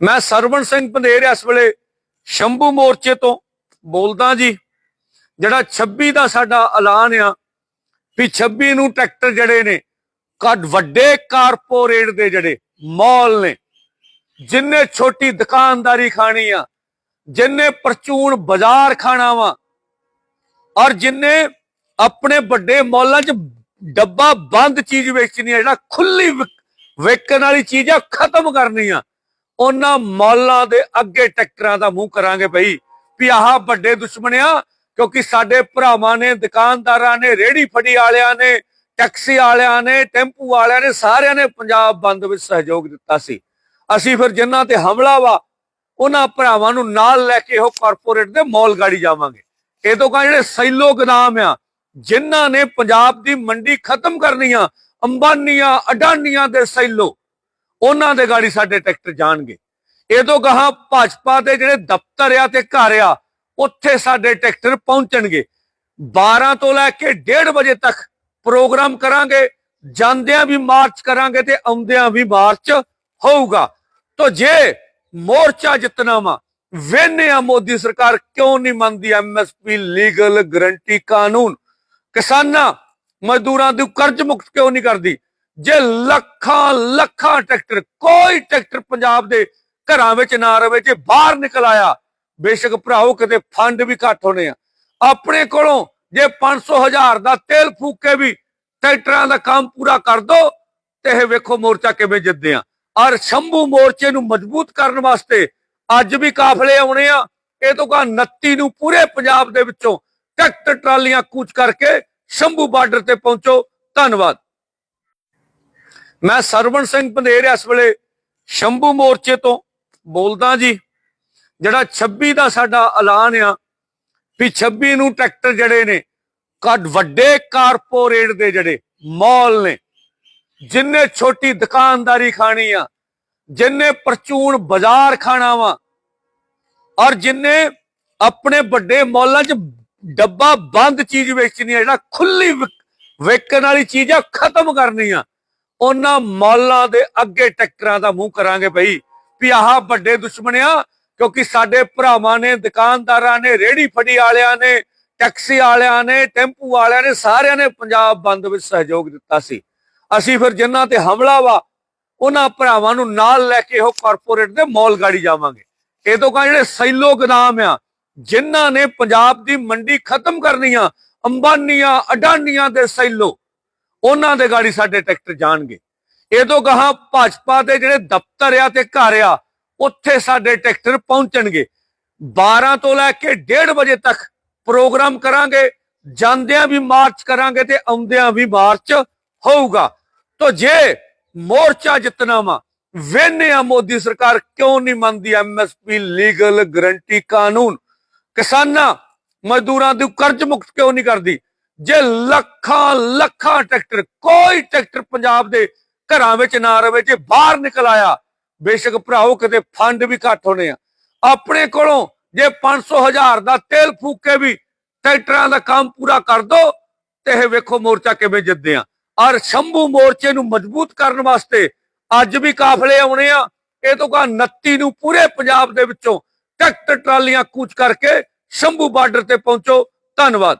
ਮੈਂ ਸਰਵਣ ਸਿੰਘ ਪੰਧੇਰ ਇਸ ਵੇਲੇ ਸ਼ੰਭੂ ਮੋਰਚੇ ਤੋਂ ਬੋਲਦਾ ਜੀ, ਜਿਹੜਾ 26 ਦਾ ਸਾਡਾ ਐਲਾਨ ਆ ਵੀ 26 ਨੂੰ ਟਰੈਕਟਰ ਜਿਹੜੇ ਨੇ ਕੱਡ ਵੱਡੇ ਕਾਰਪੋਰੇਟ ਦੇ ਜਿਹੜੇ ਮਾਲ ਨੇ, ਜਿੰਨੇ ਛੋਟੀ ਦੁਕਾਨਦਾਰੀ ਖਾਣੀ ਆ, ਜਿੰਨੇ ਪਰਚੂਨ ਬਾਜ਼ਾਰ ਖਾਣਾ ਵਾ, ਔਰ ਜਿੰਨੇ ਆਪਣੇ ਵੱਡੇ ਮਾਲਾਂ 'ਚ ਡੱਬਾ ਬੰਦ ਚੀਜ਼ ਵੇਚਣੀ ਆ, ਜਿਹੜਾ ਖੁੱਲੀ ਵੇਚਣ ਵਾਲੀ ਚੀਜ਼ ਆ ਖਤਮ ਕਰਨੀ ਆ। ਉਹਨਾਂ ਮੌਲਾਂ ਦੇ ਅੱਗੇ ਟੱਕਰਾਂ ਦਾ ਮੂੰਹ ਕਰਾਂਗੇ ਭਈ। ਵੀ ਆਹ ਵੱਡੇ ਦੁਸ਼ਮਣਿਆ, ਕਿਉਂਕਿ ਸਾਡੇ ਭਰਾਵਾਂ ਨੇ, ਦੁਕਾਨਦਾਰਾਂ ਨੇ ਰੇੜੀ ਫੜੀ ਵਾਲਿਆਂ ਨੇ, ਟੈਕਸੀ ਵਾਲਿਆਂ ਨੇ, ਟੈਂਪੂ ਵਾਲਿਆਂ ਨੇ, ਸਾਰਿਆਂ ਨੇ ਪੰਜਾਬ ਬੰਦ ਵਿੱਚ ਸਹਿਯੋਗ ਦਿੱਤਾ ਸੀ। ਅਸੀਂ ਫਿਰ ਜਿਨ੍ਹਾਂ ਤੇ ਹਮਲਾ ਵਾ, ਉਹਨਾਂ ਭਰਾਵਾਂ ਨੂੰ ਨਾਲ ਲੈ ਕੇ ਉਹ ਕਾਰਪੋਰੇਟ ਦੇ ਮੌਲ ਗਾੜੀ ਜਾਵਾਂਗੇ। ਇਹ ਤੋਂ ਕਾ ਜਿਹੜੇ ਸੈਲੋ ਗਦਾਮ ਆ, ਜਿਨ੍ਹਾਂ ਨੇ ਪੰਜਾਬ ਦੀ ਮੰਡੀ ਖਤਮ ਕਰਨੀ ਆ ਅੰਬਾਨੀਆਂ, ਅਡਾਨੀਆਂ ਦੇ ਸੈਲੋ ਉਹਨਾਂ ਦੇ ਗਾੜੀ ਸਾਡੇ ਟਰੈਕਟਰ ਜਾਣਗੇ। ਇਹ ਤੋਂ ਗਾਹਾਂ ਭਾਜਪਾ ਦੇ ਜਿਹੜੇ ਦਫ਼ਤਰ ਆ ਤੇ ਘਰ ਆ, ਉੱਥੇ ਸਾਡੇ ਟਰੈਕਟਰ ਪਹੁੰਚਣਗੇ। 12 ਤੋਂ ਲੈ ਕੇ 1:30 ਵਜੇ ਤੱਕ ਪ੍ਰੋਗਰਾਮ ਕਰਾਂਗੇ, ਜਾਂਦਿਆਂ ਵੀ ਮਾਰਚ ਕਰਾਂਗੇ ਤੇ ਆਉਂਦਿਆਂ ਵੀ ਮਾਰਚ ਹੋਊਗਾ। ਤੋ ਜੇ ਮੋਰਚਾ ਜਿੱਤਣਾ ਵਾ ਵੇਨੇ ਆ ਮੋਦੀ ਸਰਕਾਰ, ਕਿਉਂ ਨਹੀਂ ਮੰਨਦੀ ਐਮਐਸਪੀ ਲੀਗਲ ਗਰੰਟੀ ਕਾਨੂੰਨ? ਕਿਸਾਨਾਂ ਮਜ਼ਦੂਰਾਂ ਦੀ ਕਰਜ਼ ਮੁਕਤ ਕਿਉਂ ਨਹੀਂ ਕਰਦੀ? ਜੇ ਲੱਖਾਂ ਲੱਖਾਂ ਟਰੈਕਟਰ, ਕੋਈ ਟਰੈਕਟਰ ਪੰਜਾਬ ਦੇ ਘਰਾਂ ਵਿੱਚ ਨਾ ਰਵੇ, ਜੇ ਬਾਹਰ ਨਿਕਲ ਆਇਆ, ਬੇਸ਼ੱਕ ਭਰਾਓ ਕਿਤੇ ਫੰਡ ਵੀ ਘੱਟ ਹੋਣੇ ਆ। ਆਪਣੇ ਕੋਲੋਂ ਜੇ 500 ਹਜ਼ਾਰ ਦਾ ਤੇਲ ਫੂਕ ਕੇ ਵੀ ਟਰੈਕਟਰਾਂ ਦਾ ਕੰਮ ਪੂਰਾ ਕਰ ਦੋ, ਤੇ ਇਹ ਵੇਖੋ ਮੋਰਚਾ ਕਿਵੇਂ ਜਿੱਤਦੇ ਆ। ਔਰ ਸ਼ੰਭੂ ਮੋਰਚੇ ਨੂੰ ਮਜ਼ਬੂਤ ਕਰਨ ਵਾਸਤੇ ਅੱਜ ਵੀ ਕਾਫਲੇ ਆਉਣੇ ਆ। ਇਹ ਤੋਂ ਕਾ 29 ਨੂੰ ਪੂਰੇ ਪੰਜਾਬ ਦੇ ਵਿੱਚੋਂ ਟਰੈਕਟਰ ਟਰਾਲੀਆਂ ਕੂਚ ਕਰਕੇ ਸ਼ੰਭੂ ਬਾਰਡਰ ਤੇ ਪਹੁੰਚੋ। ਧੰਨਵਾਦ। ਮੈਂ ਸਰਵਣ ਸਿੰਘ ਪੰਧੇਰ ਇਸ ਵੇਲੇ ਸ਼ੰਭੂ ਮੋਰਚੇ ਤੋਂ ਬੋਲਦਾ ਜੀ, ਜਿਹੜਾ 26 ਦਾ ਸਾਡਾ ਐਲਾਨ ਆ ਵੀ 26 ਨੂੰ ਟਰੈਕਟਰ ਜਿਹੜੇ ਨੇ ਕੱਡ ਵੱਡੇ ਕਾਰਪੋਰੇਟ ਦੇ ਜਿਹੜੇ ਮਾਲ ਨੇ, ਜਿੰਨੇ ਛੋਟੀ ਦੁਕਾਨਦਾਰੀ ਖਾਣੀ ਆ, ਜਿੰਨੇ ਪਰਚੂਨ ਬਾਜ਼ਾਰ ਖਾਣਾ ਵਾ, ਔਰ ਜਿੰਨੇ ਆਪਣੇ ਵੱਡੇ ਮਾਲਾਂ 'ਚ ਡੱਬਾ ਬੰਦ ਚੀਜ਼ ਵੇਚਣੀ ਆ, ਜਿਹੜਾ ਖੁੱਲੀ ਵਿਕ- ਵੇਚਣ ਵਾਲੀ ਚੀਜ਼ ਆ ਖਤਮ ਕਰਨੀ ਆ। ਉਹਨਾਂ ਮਾਲਾਂ ਦੇ ਅੱਗੇ ਟੱਕਰਾਂ ਦਾ ਮੂੰਹ ਕਰਾਂਗੇ ਭਈ, ਵੀ ਆਹ ਵੱਡੇ ਦੁਸ਼ਮਣਿਆ, ਕਿਉਂਕਿ ਸਾਡੇ ਭਰਾਵਾਂ ਨੇ, ਦੁਕਾਨਦਾਰਾਂ ਨੇ ਰੇੜੀ ਫੜੀ ਵਾਲਿਆਂ ਨੇ, ਟੈਕਸੀ ਵਾਲਿਆਂ ਨੇ, ਟੈਂਪੂ ਵਾਲਿਆਂ ਨੇ, ਸਾਰਿਆਂ ਨੇ ਪੰਜਾਬ ਬੰਦ ਵਿੱਚ ਸਹਿਯੋਗ ਦਿੱਤਾ ਸੀ। ਅਸੀਂ ਫਿਰ ਜਿਨ੍ਹਾਂ ਤੇ ਹਮਲਾ ਵਾ, ਉਹਨਾਂ ਭਰਾਵਾਂ ਨੂੰ ਨਾਲ ਲੈ ਕੇ ਉਹ ਕਾਰਪੋਰੇਟ ਦੇ ਮੌਲ ਗਾੜੀ ਜਾਵਾਂਗੇ। ਇਹ ਤੋਂ ਕਾ ਜਿਹੜੇ ਸੈਲੋ ਗਦਾਮ ਆ, ਜਿਨ੍ਹਾਂ ਨੇ ਪੰਜਾਬ ਦੀ ਮੰਡੀ ਖਤਮ ਕਰਨੀ ਆ, ਅੰਬਾਨੀਆਂ, ਅਡਾਨੀਆਂ ਦੇ ਸੈਲੋ ਉਹਨਾਂ ਦੇ ਗਾੜੀ ਸਾਡੇ ਟਰੈਕਟਰ ਜਾਣਗੇ। ਇਹ ਤੋਂ ਗਾਹਾਂ ਭਾਜਪਾ ਦੇ ਜਿਹੜੇ ਦਫ਼ਤਰ ਆ ਤੇ ਘਰ ਆ, ਉੱਥੇ ਸਾਡੇ ਟਰੈਕਟਰ ਪਹੁੰਚਣਗੇ। 12 ਤੋਂ ਲੈ ਕੇ 1:30 ਵਜੇ ਤੱਕ ਪ੍ਰੋਗਰਾਮ ਕਰਾਂਗੇ, ਜਾਂਦਿਆਂ ਵੀ ਮਾਰਚ ਕਰਾਂਗੇ ਤੇ ਆਉਂਦਿਆਂ ਵੀ ਮਾਰਚ ਹੋਊਗਾ। ਤੋ ਜੇ ਮੋਰਚਾ ਜਿੱਤਣਾ ਵਾ ਵੇਨੇ ਆ ਮੋਦੀ ਸਰਕਾਰ, ਕਿਉਂ ਨਹੀਂ ਮੰਨਦੀ ਐਮਐਸਪੀ ਲੀਗਲ ਗਰੰਟੀ ਕਾਨੂੰਨ? ਕਿਸਾਨਾਂ ਮਜ਼ਦੂਰਾਂ ਦੀ ਕਰਜ਼ ਮੁਕਤ ਕਿਉਂ ਨਹੀਂ ਕਰਦੀ? ਜੇ ਲੱਖਾਂ ਲੱਖਾਂ ਟਰੈਕਟਰ, ਕੋਈ ਟਰੈਕਟਰ ਪੰਜਾਬ ਦੇ ਘਰਾਂ ਵਿੱਚ ਨਾ ਰਵੇ, ਜੇ ਬਾਹਰ ਨਿਕਲ ਆਇਆ, ਬੇਸ਼ੱਕ ਭਰਾਓ ਕਿਤੇ ਫੰਡ ਵੀ ਘੱਟ ਹੋਣੇ ਆ। ਆਪਣੇ ਕੋਲੋਂ ਜੇ 500 ਹਜ਼ਾਰ ਦਾ ਤੇਲ ਫੂਕ ਕੇ ਵੀ ਟਰੈਕਟਰਾਂ ਦਾ ਕੰਮ ਪੂਰਾ ਕਰ ਦੋ, ਤੇ ਇਹ ਵੇਖੋ ਮੋਰਚਾ ਕਿਵੇਂ ਜਿੱਤਦੇ ਆ। ਔਰ ਸ਼ੰਭੂ ਮੋਰਚੇ ਨੂੰ ਮਜ਼ਬੂਤ ਕਰਨ ਵਾਸਤੇ ਅੱਜ ਵੀ ਕਾਫਲੇ ਆਉਣੇ ਆ। ਇਹ ਤੋਂ ਕਾ 29 ਨੂੰ ਪੂਰੇ ਪੰਜਾਬ ਦੇ ਵਿੱਚੋਂ ਟਰੈਕਟਰ ਟਰਾਲੀਆਂ ਕੂਚ ਕਰਕੇ ਸ਼ੰਭੂ ਬਾਰਡਰ ਤੇ ਪਹੁੰਚੋ। ਧੰਨਵਾਦ।